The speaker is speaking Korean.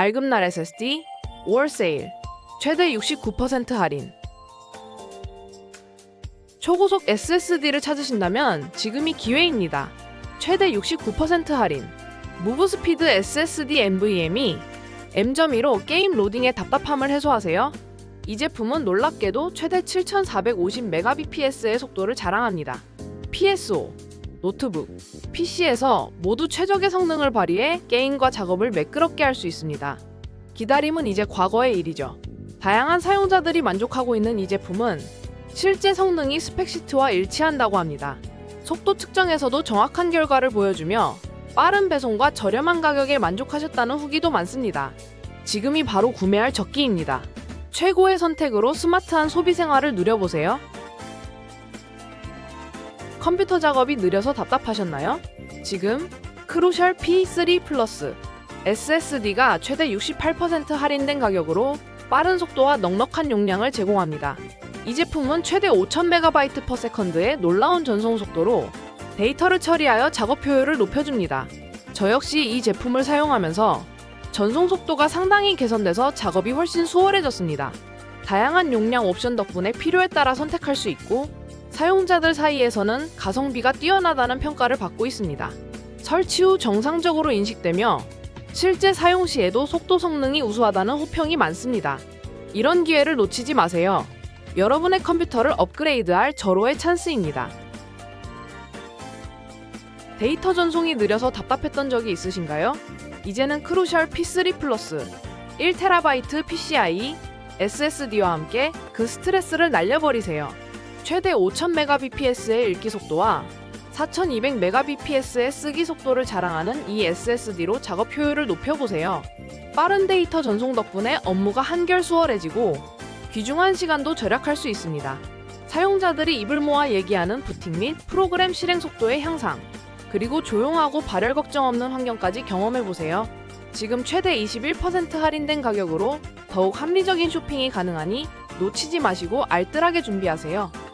알금날 SSD 5월 세일 최대 69% 할인 초고속 SSD를 찾으신다면 지금이 기회입니다. 최대 69% 할인 무브 스피드 SSD NVMe M.2로 게임 로딩의 답답함을 해소하세요. 이 제품은 놀랍게도 최대 7450Mbps의 속도를 자랑합니다. PSO, 노트북, PC에서 모두 최적의 성능을 발휘해 게임과 작업을 매끄럽게 할 수 있습니다. 기다림은 이제 과거의 일이죠. 다양한 사용자들이 만족하고 있는 이 제품은 실제 성능이 스펙시트와 일치한다고 합니다. 속도 측정에서도 정확한 결과를 보여주며 빠른 배송과 저렴한 가격에 만족하셨다는 후기도 많습니다. 지금이 바로 구매할 적기입니다. 최고의 선택으로 스마트한 소비 생활을 누려보세요. 컴퓨터 작업이 느려서 답답하셨나요? 지금 크루셜 P3 플러스 SSD가 최대 68% 할인된 가격으로 빠른 속도와 넉넉한 용량을 제공합니다. 이 제품은 최대 5000MB/s의 놀라운 전송 속도로 데이터를 처리하여 작업 효율을 높여줍니다. 저 역시 이 제품을 사용하면서 전송 속도가 상당히 개선돼서 작업이 훨씬 수월해졌습니다. 다양한 용량 옵션 덕분에 필요에 따라 선택할 수 있고 사용자들 사이에서는 가성비가 뛰어나다는 평가를 받고 있습니다. 설치 후 정상적으로 인식되며 실제 사용 시에도 속도 성능이 우수하다는 호평이 많습니다. 이런 기회를 놓치지 마세요. 여러분의 컴퓨터를 업그레이드할 절호의 찬스입니다. 데이터 전송이 느려서 답답했던 적이 있으신가요? 이제는 크루셜 P3 플러스 1TB PCIe SSD와 함께 그 스트레스를 날려버리세요. 최대 5000Mbps의 읽기 속도와 4200Mbps의 쓰기 속도를 자랑하는 이 SSD로 작업 효율을 높여보세요. 빠른 데이터 전송 덕분에 업무가 한결 수월해지고 귀중한 시간도 절약할 수 있습니다. 사용자들이 입을 모아 얘기하는 부팅 및 프로그램 실행 속도의 향상, 그리고 조용하고 발열 걱정 없는 환경까지 경험해 보세요. 지금 최대 21% 할인된 가격으로 더욱 합리적인 쇼핑이 가능하니 놓치지 마시고 알뜰하게 준비하세요.